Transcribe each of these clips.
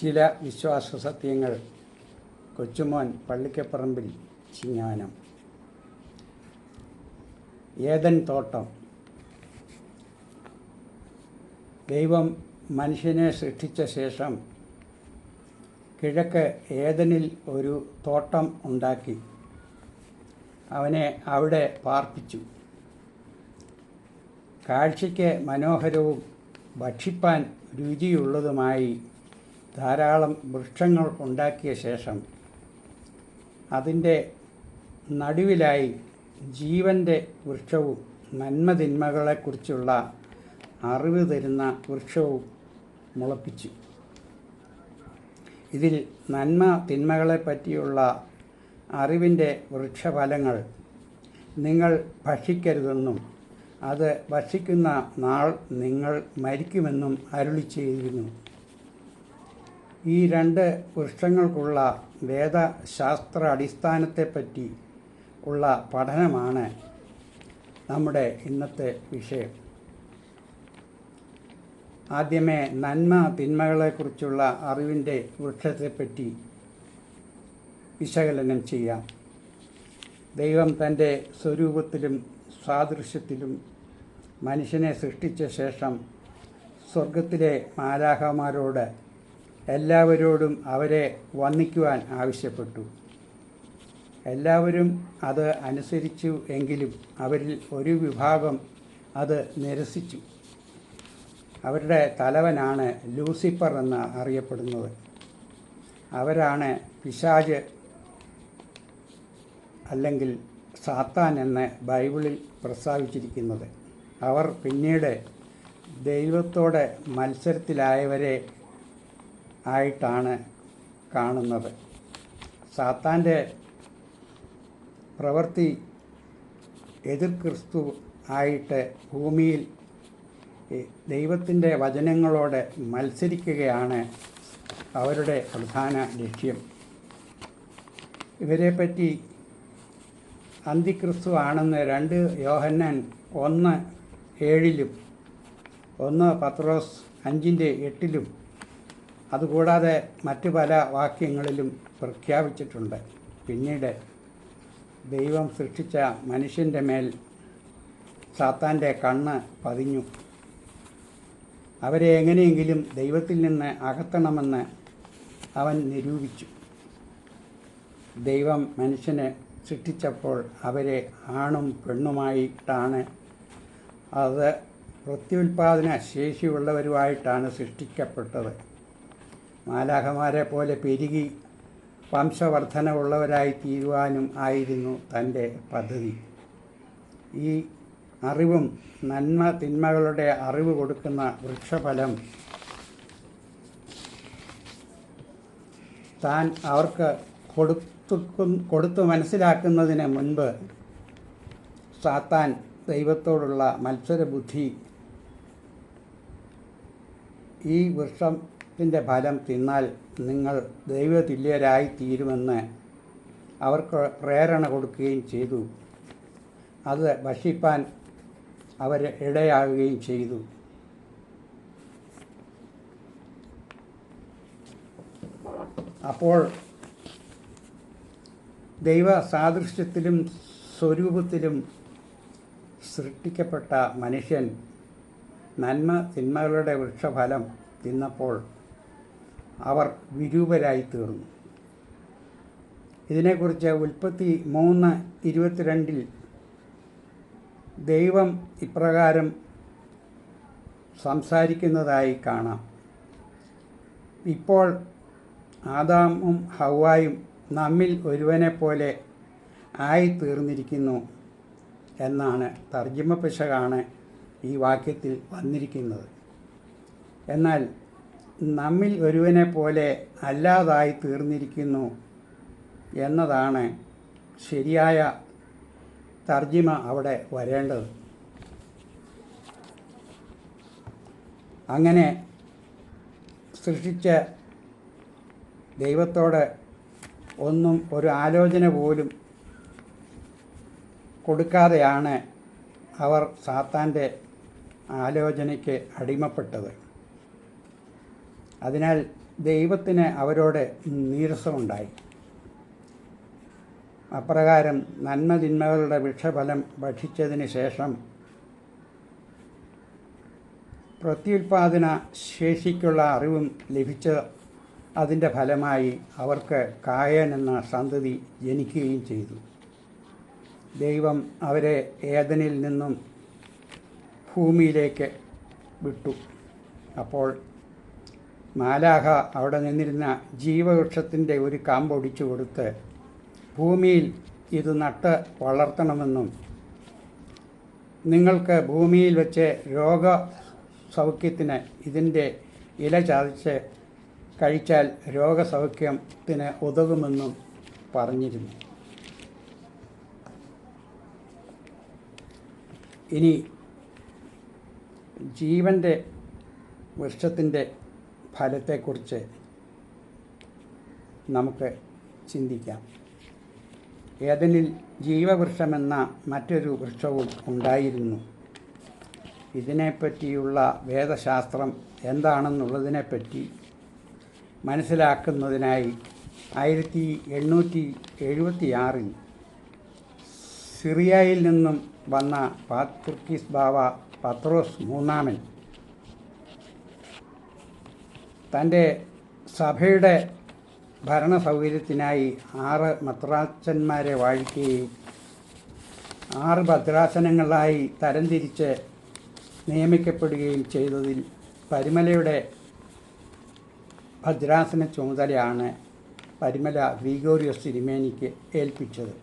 ചില വിശ്വാസ സത്യങ്ങൾ കൊച്ചുമോൻ പള്ളിക്കപ്പറമ്പിൽ ചിങ്ങാനം. ഏതൻ തോട്ടം. ദൈവം മനുഷ്യനെ സൃഷ്ടിച്ച ശേഷം കിഴക്ക് ഏതനിൽ ഒരു തോട്ടം ഉണ്ടാക്കി. അവനെ അവിടെ പാർപ്പിച്ചു. കാഴ്ചയ്ക്ക് മനോഹരവും ഭക്ഷിപ്പാൻ രുചിയുള്ളതുമായി ധാരാളം വൃക്ഷങ്ങൾ ഉണ്ടാക്കിയ ശേഷം അതിന്റെ നടുവിലായി ജീവന്റെ വൃക്ഷവും നന്മതിന്മകളെക്കുറിച്ചുള്ള അറിവ് തരുന്ന വൃക്ഷവും മുളപ്പിച്ചു. ഇതിൽ നന്മ തിന്മകളെ പറ്റിയുള്ള അറിവിന്റെ വൃക്ഷഫലങ്ങൾ നിങ്ങൾ ഭക്ഷിക്കരുതെന്നും അത് ഭക്ഷിക്കുന്ന നാൾ നിങ്ങൾ മരിക്കുമെന്നും അരുളി ചെയ്തിരുന്നു. ഈ രണ്ട് വൃക്ഷങ്ങൾക്കുള്ള വേദശാസ്ത്ര അടിസ്ഥാനത്തെപ്പറ്റി ഉള്ള പഠനമാണ് നമ്മുടെ ഇന്നത്തെ വിഷയം. ആദ്യമേ നന്മ തിന്മകളെക്കുറിച്ചുള്ള അറിവിന്റെ വൃക്ഷത്തെപ്പറ്റി വിശകലനം ചെയ്യാം. ദൈവം തന്റെ സ്വരൂപത്തിലും സാദൃശ്യത്തിലും മനുഷ്യനെ സൃഷ്ടിച്ച ശേഷം സ്വർഗത്തിലെ മാലാഹമാരോട് എല്ലാവരോടും അവരെ വന്ദിക്കുവാൻ ആവശ്യപ്പെട്ടു. എല്ലാവരും അത് അനുസരിച്ചു എങ്കിലും അവരിൽ ഒരു വിഭാഗം അത് നിരസിച്ചു. അവരുടെ തലവനാണ് ലൂസിഫർ എന്ന് അറിയപ്പെടുന്നത്. അവരാണ് പിശാജ് അല്ലെങ്കിൽ സാത്താൻ എന്ന് ബൈബിളിൽ പ്രസ്താവിച്ചിരിക്കുന്നത്. അവർ പിന്നീട് ദൈവത്തോടെ മത്സരത്തിലായവരെ ആയിട്ടാണ് കാണുന്നത്. സാത്താന്റെ പ്രവൃത്തി എതിർ ക്രിസ്തു ആയിട്ട് ഭൂമിയിൽ ദൈവത്തിന്റെ വചനങ്ങളോട് മത്സരിക്കുകയാണ് അവരുടെ പ്രധാന ലക്ഷ്യം. ഇവരെപ്പറ്റി അന്തിക്രിസ്തു ആണെന്ന് രണ്ട് യോഹന്നാൻ ഒന്ന് ഏഴിലും ഒന്ന് പത്രോസ് അഞ്ചിന്റെ എട്ടിലും അതുകൂടാതെ മറ്റു പല വാക്യങ്ങളിലും പ്രഖ്യാപിച്ചിട്ടുണ്ട്. പിന്നീട് ദൈവം സൃഷ്ടിച്ച മനുഷ്യന്റെ മേൽ സാത്താന്റെ കണ്ണ് പതിഞ്ഞു. അവരെ എങ്ങനെയെങ്കിലും ദൈവത്തിൽ നിന്ന് അകത്തണമെന്ന് അവൻ നിരൂപിച്ചു. ദൈവം മനുഷ്യനെ സൃഷ്ടിച്ചപ്പോൾ അവരെ ആണും പെണ്ണുമായിട്ടാണ്. അത് പ്രത്യുൽപാദന ശേഷിയുള്ളവരുമായിട്ടാണ് സൃഷ്ടിക്കപ്പെട്ടത്. മാലാഹമാരെ പോലെ പെരുകി വംശവർധനവുള്ളവരായി തീരുവാനും ആയിരുന്നു തന്റെ പദ്ധതി. ഈ അറിവും നന്മ തിന്മകളുടെ അറിവ് കൊടുക്കുന്ന വൃക്ഷഫലം താൻ അവർക്ക് കൊടുത്തു കൊടുത്തു മനസ്സിലാക്കുന്നതിന് മുൻപ് സാത്താൻ ദൈവത്തോടുള്ള മത്സരബുദ്ധി ഈ വൃക്ഷത്തിന്റെ ഫലം തിന്നാൽ നിങ്ങൾ ദൈവതുല്യരായി തീരുമെന്ന് അവർക്ക് പ്രേരണ കൊടുക്കുകയും ചെയ്തു. അത് ഭക്ഷിപ്പാൻ അവർ ഇടയാകുകയും ചെയ്തു. അപ്പോൾ ദൈവ സാദൃശ്യത്തിലും സ്വരൂപത്തിലും സൃഷ്ടിക്കപ്പെട്ട മനുഷ്യൻ നന്മ തിന്മകളുടെ വൃക്ഷഫലം തിന്നപ്പോൾ അവർ വിരൂപരായി തീർന്നു ഇതിനെക്കുറിച്ച് ഉൽപ്പത്തി മൂന്ന് ഇരുപത്തിരണ്ടിൽ ദൈവം ഇപ്രകാരം സംസാരിക്കുന്നതായി കാണാം. ഇപ്പോൾ ആദാമും ഹവായും നമ്മിൽ ഒരുവനെ പോലെ ആയിത്തീർന്നിരിക്കുന്നു എന്നാണ് തർജിമ പിശകാണ് ഈ വാക്യത്തിൽ വന്നിരിക്കുന്നത്. എന്നാൽ നമ്മിൽ ഒരുവനെ പോലെ അല്ലാതായി തീർന്നിരിക്കുന്നു എന്നതാണ് ശരിയായ തർജിമ അവിടെ വരേണ്ടത്. അങ്ങനെ സൃഷ്ടിച്ച ദൈവത്തോട് ഒന്നും ഒരു ആലോചന പോലും കൊടുക്കാതെയാണ് അവർ സാത്താന്റെ ആലോചനയ്ക്ക് അടിമപ്പെട്ടത്. അതിനാൽ ദൈവത്തിന് അവരോട് നീരസമുണ്ടായി. അപ്രകാരം നന്മതിന്മകളുടെ വൃക്ഷഫലം ഭക്ഷിച്ചതിന് ശേഷം പ്രത്യുൽപാദന ശേഷിക്കുള്ള അറിവും ലഭിച്ച അതിന്റെ ഫലമായി അവർക്ക് കായൻ എന്ന സന്തതി ജനിക്കുകയും ചെയ്തു. ദൈവം അവരെ ഏതനിൽ നിന്നും ഭൂമിയിലേക്ക് വിട്ടു. അപ്പോൾ മാലാഹ അവിടെ നിന്നിരുന്ന ജീവവൃക്ഷത്തിന്റെ ഒരു കാമ്പൊടിച്ചു കൊടുത്ത് ഭൂമിയിൽ ഇത് നട്ട് വളർത്തണമെന്നും നിങ്ങൾക്ക് ഭൂമിയിൽ വെച്ച് രോഗ സൗഖ്യത്തിന് ഇതിന്റെ ഇല ചതച്ച് കഴിച്ചാൽ രോഗസൗഖ്യത്തിന് ഉതകുമെന്നും പറഞ്ഞിരുന്നു. ഇനി ജീവന്റെ വൃക്ഷത്തിന്റെ ഫലത്തെക്കുറിച്ച് നമുക്ക് ചിന്തിക്കാം. ഏതനിൽ ജീവവൃക്ഷമെന്ന മറ്റൊരു വൃക്ഷവും ഉണ്ടായിരുന്നു. ഇതിനെപ്പറ്റിയുള്ള വേദശാസ്ത്രം എന്താണെന്നുള്ളതിനെപ്പറ്റി മനസ്സിലാക്കുന്നതിനായി ആയിരത്തി എണ്ണൂറ്റി എഴുപത്തിയാറിൽ സിറിയയിൽ നിന്നും വന്ന പാത്തുർക്കീസ് ബാവ പത്രോസ് മൂന്നാമൻ തന്റെ സഭയുടെ ഭരണ സൗകര്യത്തിനായി ആറ് മദ്രാസന്മാരെ വാഴിക്കുകയും ആറ് ഭദ്രാസനങ്ങളായി തരംതിരിച്ച് നിയമിക്കപ്പെടുകയും ചെയ്തതിൽ പരിമലയുടെ ഭദ്രാസന ചുമതലയാണ് പരിമല ഗ്രീഗോറിയസ് തിരുമേനിക്ക് ഏൽപ്പിച്ചത്.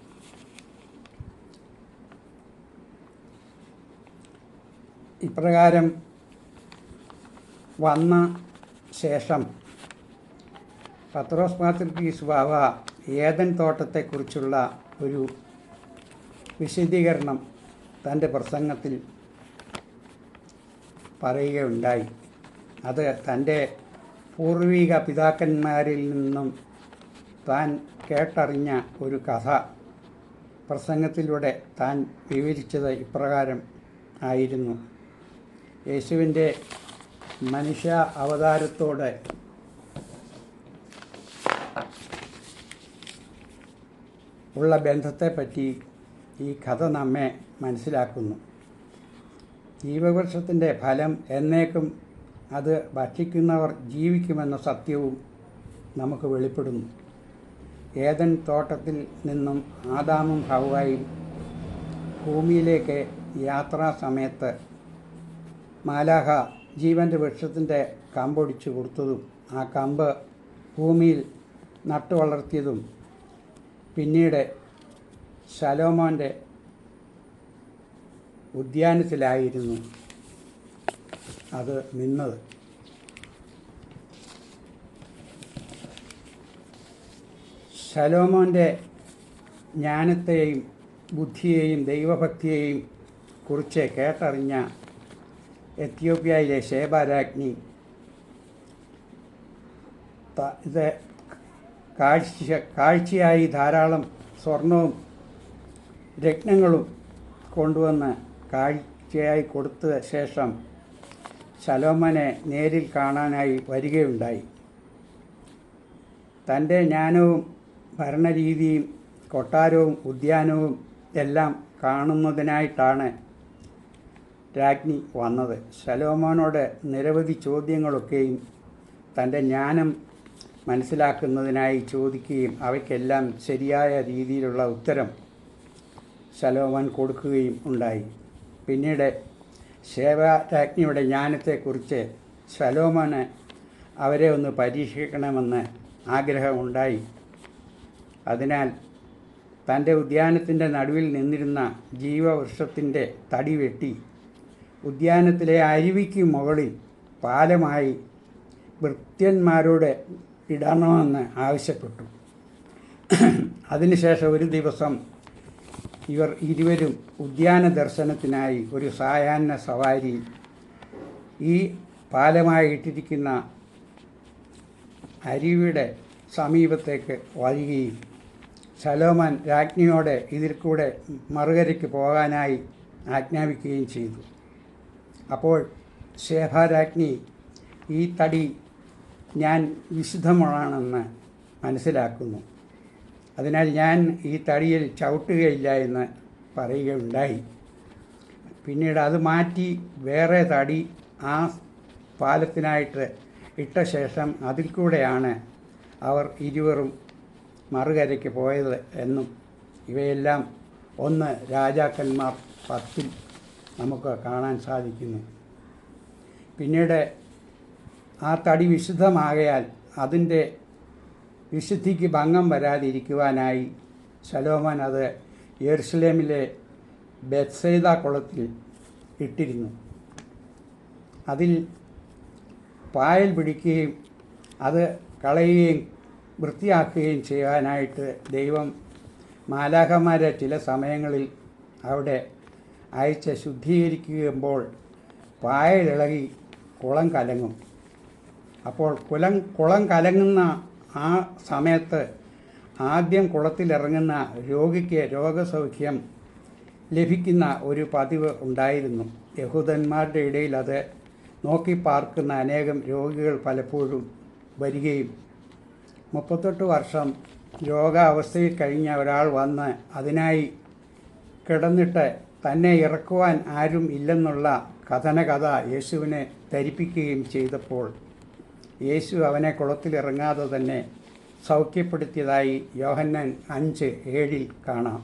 ഇപ്രകാരം വന്ന ശേഷം പത്രോസ് പാത്രിക്കീസ് ബാവ ഏതൻ തോട്ടത്തെക്കുറിച്ചുള്ള ഒരു വിശദീകരണം തന്റെ പ്രസംഗത്തിൽ പറയുകയുണ്ടായി. അത് തന്റെ പൂർവിക പിതാക്കന്മാരിൽ നിന്നും താൻ കേട്ടറിഞ്ഞ ഒരു കഥ. പ്രസംഗത്തിലൂടെ താൻ വിവരിച്ചത് ഇപ്രകാരം ആയിരുന്നു. യേശുവിന്റെ മനുഷ്യ അവതാരത്തോടെ. ഉള്ള ബന്ധത്തെപ്പറ്റി ഈ കഥ നമ്മെ മനസ്സിലാക്കുന്നു. ജീവവൃക്ഷത്തിന്റെ ഫലം എന്നേക്കും അത് ഭക്ഷിക്കുന്നവർ ജീവിക്കുമെന്ന സത്യവും നമുക്ക് വെളിപ്പെടുന്നു. ഏതൻ തോട്ടത്തിൽ നിന്നും ആദാമും ഹവായും ഭൂമിയിലേക്ക് യാത്രാ സമയത്ത് മാലാഹ ജീവന്റെ വൃക്ഷത്തിന്റെ കമ്പൊടിച്ചു കൊടുത്തതും ആ കമ്പ് ഭൂമിയിൽ നട്ടു വളർത്തിയതും പിന്നീട് ശലോമോന്റെ ഉദ്യാനത്തിലായിരുന്നു അത് നിന്നത്. ശലോമോന്റെ ജ്ഞാനത്തെയും ബുദ്ധിയെയും ദൈവഭക്തിയെയും കുറിച്ച് കേട്ടറിഞ്ഞ എത്യോപ്യയിലെ ഷേബ ത- ഇത് കാഴ്ച കാഴ്ചയായി ധാരാളം സ്വർണവും രത്നങ്ങളും കൊണ്ടുവന്ന് കാഴ്ചയായി കൊടുത്ത ശേഷം ശലോമനെ നേരിൽ കാണാനായി വരികയുണ്ടായി. തന്റെ ജ്ഞാനവും ഭരണരീതിയും കൊട്ടാരവും ഉദ്യാനവും എല്ലാം കാണുന്നതിനായിട്ടാണ് രാജ്ഞി വന്നത്. ശലോമോനോട് നിരവധി ചോദ്യങ്ങളൊക്കെയും തന്റെ ജ്ഞാനം മനസ്സിലാക്കുന്നതിനായി ചോദിക്കുകയും അവയ്ക്കെല്ലാം ശരിയായ രീതിയിലുള്ള ഉത്തരം ശലോമോൻ കൊടുക്കുകയും ഉണ്ടായി. പിന്നീട് ശേവരാജ്ഞിയുടെ ജ്ഞാനത്തെക്കുറിച്ച് ശലോമോന് അവരെ ഒന്ന് പരീക്ഷിക്കണമെന്ന് ആഗ്രഹമുണ്ടായി. അതിനാൽ തന്റെ ഉദ്യാനത്തിന്റെ നടുവിൽ നിന്നിരുന്ന ജീവവൃക്ഷത്തിന്റെ തടി വെട്ടി ഉദ്യാനത്തിലെ അരുവിക്ക് മുകളിൽ പാലമായി ഭൃത്യന്മാരോട് ഇടണമെന്ന് ആവശ്യപ്പെട്ടു. അതിനുശേഷം ഒരു ദിവസം ഇവർ ഇരുവരും ഉദ്യാന ദർശനത്തിനായി ഒരു സായാഹ്ന സവാരി ഈ പാലമായി ഇട്ടിരിക്കുന്ന അരുവിയുടെ സമീപത്തേക്ക് വരികയും സലോമൻ രാജ്ഞിയോടെ ഇതിൽ കൂടെ മറുകരയ്ക്ക് പോകാനായി ആജ്ഞാപിക്കുകയും ചെയ്തു. അപ്പോൾ ശേഭാരാജ്ഞി ഈ തടി ഞാൻ വിശുദ്ധമാണെന്ന് മനസ്സിലാക്കുന്നു. അതിനാൽ ഞാൻ ഈ തടിയിൽ ചവിട്ടുകയില്ല എന്ന് പറയുകയുണ്ടായി. പിന്നീട് അത് മാറ്റി വേറെ തടി ആ പാലത്തിനായിട്ട് ഇട്ട ശേഷം അതിൽ കൂടെയാണ് അവർ ഇരുവരും മറുകരയ്ക്ക് പോയത് എന്നും ഇവയെല്ലാം ഒന്ന് രാജാക്കന്മാർ പത്തിൽ നമുക്ക് കാണാൻ സാധിക്കുന്നു. പിന്നീട് ആ തടി വിശുദ്ധമാകയാൽ അതിന്റെ വിശുദ്ധിക്ക് ഭംഗം വരാതിരിക്കുവാനായി ശലോമൻ അത് യെറുസലേമിലെ ബെത്സൈദ കുളത്തിൽ ഇട്ടിരുന്നു. അതിൽ പായൽ പിടിക്കുകയും അത് കളയുകയും വൃത്തിയാക്കുകയും ചെയ്യാനായിട്ട് ദൈവം മാലാഖമാരെ ചില സമയങ്ങളിൽ അവിടെ അയച്ച് ശുദ്ധീകരിക്കുമ്പോൾ പായലിളകി കുളം കലങ്ങും. അപ്പോൾ കുലം കുളം കലങ്ങുന്ന ആ സമയത്ത് ആദ്യം കുളത്തിലിറങ്ങുന്ന രോഗിക്ക് രോഗസൗഖ്യം ലഭിക്കുന്ന ഒരു പതിവ് ഉണ്ടായിരുന്നു. യഹൂദന്മാരുടെ ഇടയിൽ അത് നോക്കി പാർക്കുന്ന അനേകം രോഗികൾ പലപ്പോഴും വരികയും മുപ്പത്തെട്ട് വർഷം രോഗാവസ്ഥയിൽ കഴിഞ്ഞ ഒരാൾ വന്ന് അതിനായി കിടന്നിട്ട് തന്നെ ഇറക്കുവാൻ ആരും ഇല്ലെന്നുള്ള കഥനകഥ യേശുവിനെ ധരിപ്പിക്കുകയും ചെയ്തപ്പോൾ യേശു അവനെ കുളത്തിലിറങ്ങാതെ തന്നെ സൗഖ്യപ്പെടുത്തിയതായി യോഹന്നാൻ അഞ്ച് ഏഴിൽ കാണാം.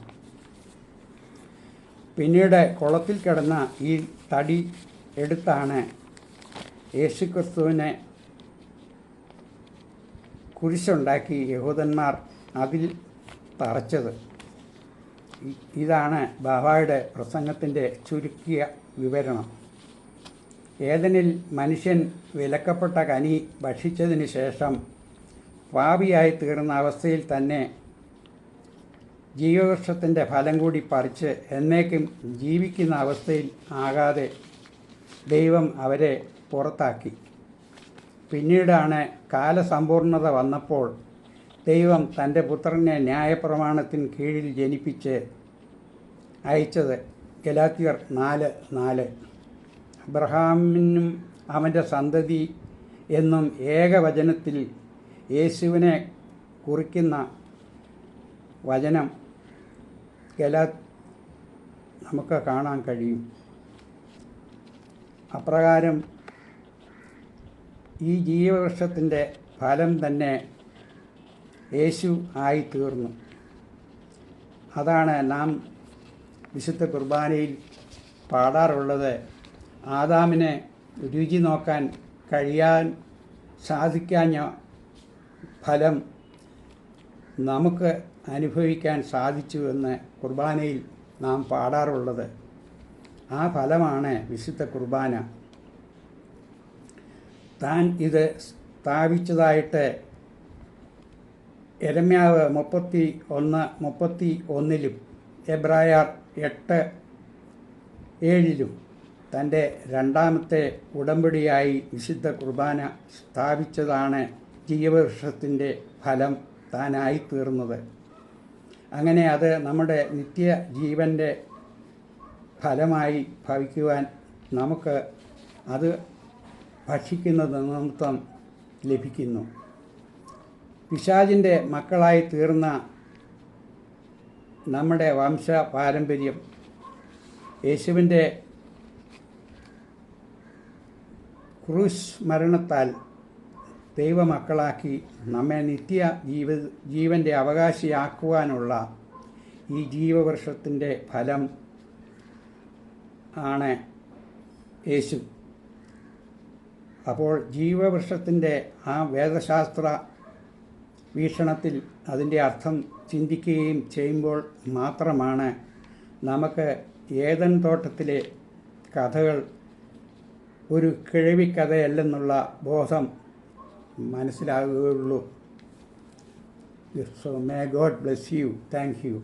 പിന്നീട് കുളത്തിൽ കിടന്ന ഈ തടി എടുത്താണ് യേശുക്രിസ്തുവിനെ കുരിശുണ്ടാക്കി യഹൂദന്മാർ അതിൽ തറച്ചത് ഇതാണ് ബാബായുടെ പ്രസംഗത്തിന്റെ ചുരുക്കിയ വിവരണം. ഏതനിൽ മനുഷ്യൻ വിലക്കപ്പെട്ട കനി ഭക്ഷിച്ചതിന് ശേഷം പാപിയായി തീർന്ന അവസ്ഥയിൽ തന്നെ ജീവവൃക്ഷത്തിന്റെ ഫലം കൂടി പറിച്ച് എന്നേക്കും ജീവിക്കുന്ന അവസ്ഥയിൽ ആകാതെ ദൈവം അവരെ പുറത്താക്കി. പിന്നീടാണ് കാലസമ്പൂർണത വന്നപ്പോൾ ദൈവം തന്റെ പുത്രനെ ന്യായപ്രമാണത്തിന് കീഴിൽ ജനിപ്പിച്ച് അയച്ചത് ഗലാത്തിയർ നാല് നാല്. അബ്രഹാമിനും അവന്റെ സന്തതി എന്നും ഏകവചനത്തിൽ യേശുവിനെ കുറിക്കുന്ന വചനം ഗലാ നമുക്ക് കാണാൻ കഴിയും. അപ്രകാരം ഈ ജീവവൃക്ഷത്തിന്റെ ഫലം തന്നെ യേശു ആയി തീർന്നു അതാണ് നാം വിശുദ്ധ കുർബാനയിൽ പാടാറുള്ളത്. ആദാമിനെ രുചി നോക്കാൻ കഴിയാൻ സാധിക്കാഞ്ഞ ഫലം നമുക്ക് അനുഭവിക്കാൻ സാധിച്ചു എന്ന് കുർബാനയിൽ നാം പാടാറുള്ളത്. ആ ഫലമാണ് വിശുദ്ധ കുർബാന. താൻ ഇത് സ്ഥാപിച്ചതായിട്ട് എരമ്യാവ് മുപ്പത്തി ഒന്ന് മുപ്പത്തി ഒന്നിലും എബ്രായർ എട്ട് ഏഴിലും തന്റെ രണ്ടാമത്തെ ഉടമ്പടിയായി വിശുദ്ധ കുർബാന സ്ഥാപിച്ചതാണ് ജീവവൃക്ഷത്തിന്റെ ഫലം താനായി തീർന്നത്. അങ്ങനെ അത് നമ്മുടെ നിത്യ ജീവന്റെ ഫലമായി ഭവിക്കുവാൻ നമുക്ക് അത് ഭക്ഷിക്കുന്നത് നിമിത്തം ലഭിക്കുന്നു. പിശാചിന്റെ മക്കളായി തീർന്ന നമ്മുടെ വംശ പാരമ്പര്യം യേശുവിന്റെ ക്രൂസ് മരണത്താൽ ദൈവമക്കളാക്കി നമ്മെ നിത്യ ജീവ ജീവന്റെ അവകാശിയാക്കുവാനുള്ള ഈ ജീവവൃക്ഷത്തിന്റെ ഫലം ആണ് യേശു. അപ്പോൾ ജീവവൃക്ഷത്തിന്റെ ആ വേദശാസ്ത്ര വീക്ഷണത്തിൽ അതിന്റെ അർത്ഥം ചിന്തിക്കുകയും ചെയ്യുമ്പോൾ മാത്രമാണ് നമുക്ക് ഏതൻ തോട്ടത്തിലെ കഥകൾ ഒരു കിഴവിക്കഥയല്ലെന്നുള്ള ബോധം മനസ്സിലാകുകയുള്ളൂ. So may god bless you thank you